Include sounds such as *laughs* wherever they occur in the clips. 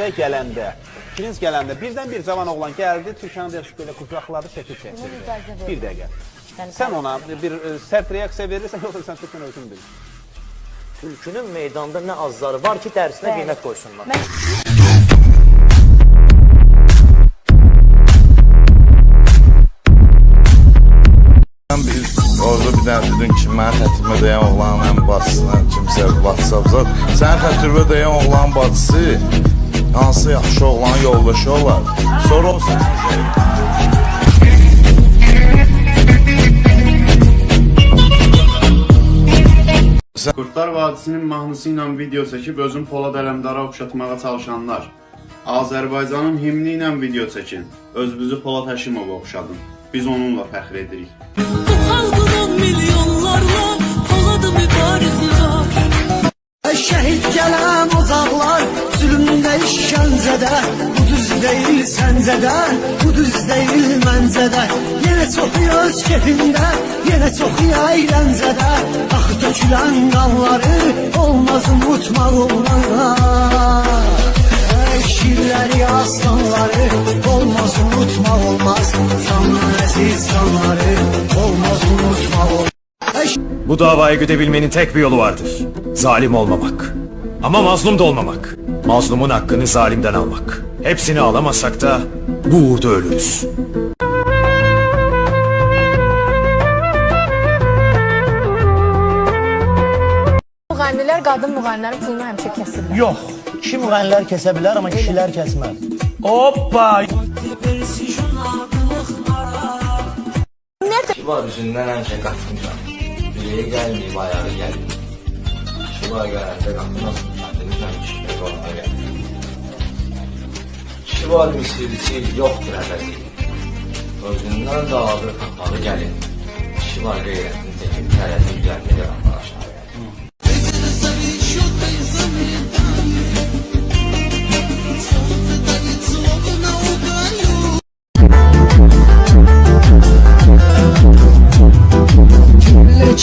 Buraya gələndə, ikiniz gələndə birdən bir cavan oğlan gəldi, Türkanı da belə qucaqladı, şəkil çəkdirdi. Bir dəqiqə. Sən ona bir e, sərt reaksiya verirsən, *laughs* yoxsa sən Türkan özün bil. Tülkünün meydanda nə azları var ki, dərisinə qiymət qoysunlar. Biz orada bir dənə dedin ki, mənim xətrimə dəyən oğlanın ən bacısına kimsə WhatsApp zat. Sənin xətrimə dəyən oğlanın bacısı hansı yaxşı oğlanın yoldaşı olar. Sonra o Qurtlar Vadisinin mahnısı ilə video çəkib özün Polad Ələmdara oxşatmağa çalışanlar. Azərbaycanın himni ilə video çəkin. Özünüzü Polad Həşimova oxşadın. Biz onunla fəxr edirik. Bu milyonlarla Poladı mübarizi var Şehit gelen ozanlar Zulümde işkencede Bu düz değil sence de Bu düz değil bence de Yine çok öz kefinde Yine çok eğlencede Akı dökülen kanları Olmaz unutmak olmaz Şiirleri aslanları Olmaz unutmak olmaz Sana aziz canları Olmaz unutmak olmaz Bu davayı güdebilmenin tek bir yolu vardır. Zalim olmamak. Ama mazlum da olmamak. Mazlumun hakkını zalimden almak. Hepsini alamazsak da bu uğurda ölürüz. Müğənnilər qadın müğənnilərin pulunu həmişə kəsirlər. Yox, kişi müğənnilər kəsə bilər, amma kişilər kəsməz. Şiva üzündən ən şey qatmışam. Bileği gəlməyib, ayağı gəlməyib. Şiva gələndə qapı nasıl kəndimizdən kişiyə orada gəldi. Şiva misirçi yoxdur əvəzi. Özündən dağılır qapalı gəlin. Şiva qeyrətini çəkib tərəzi üzərində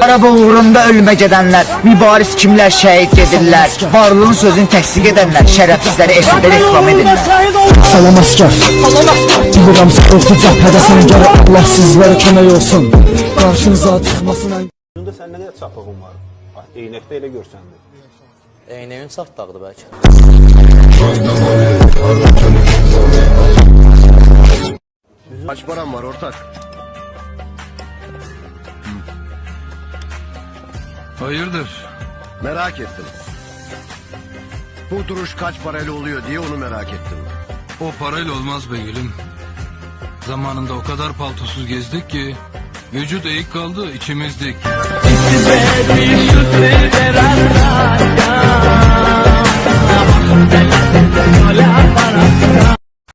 Araba uğrunda ölüme gedenler, mübariz kimler şehit gedirler, varlığın sözünü təsdiq edənlər, şərəfsizləri efirdə reklam edirlər. Salam asker Bilirəm sıkıntı cəbhədəsən Gərə Allah sizlərə kömək olsun Qarşınıza çıxmasın ən Gündə sən nə qədər çapığın var? Eynəkdə elə görsəndi. Eynəyin çatdaqdır bəlkə. Kaç param var ortak? Hayırdır? Merak ettim. Bu duruş kaç parayla oluyor diye onu merak ettim. O parayla olmaz be gülüm. Zamanında o kadar paltosuz gezdik ki vücut eğik kaldı içimizdik.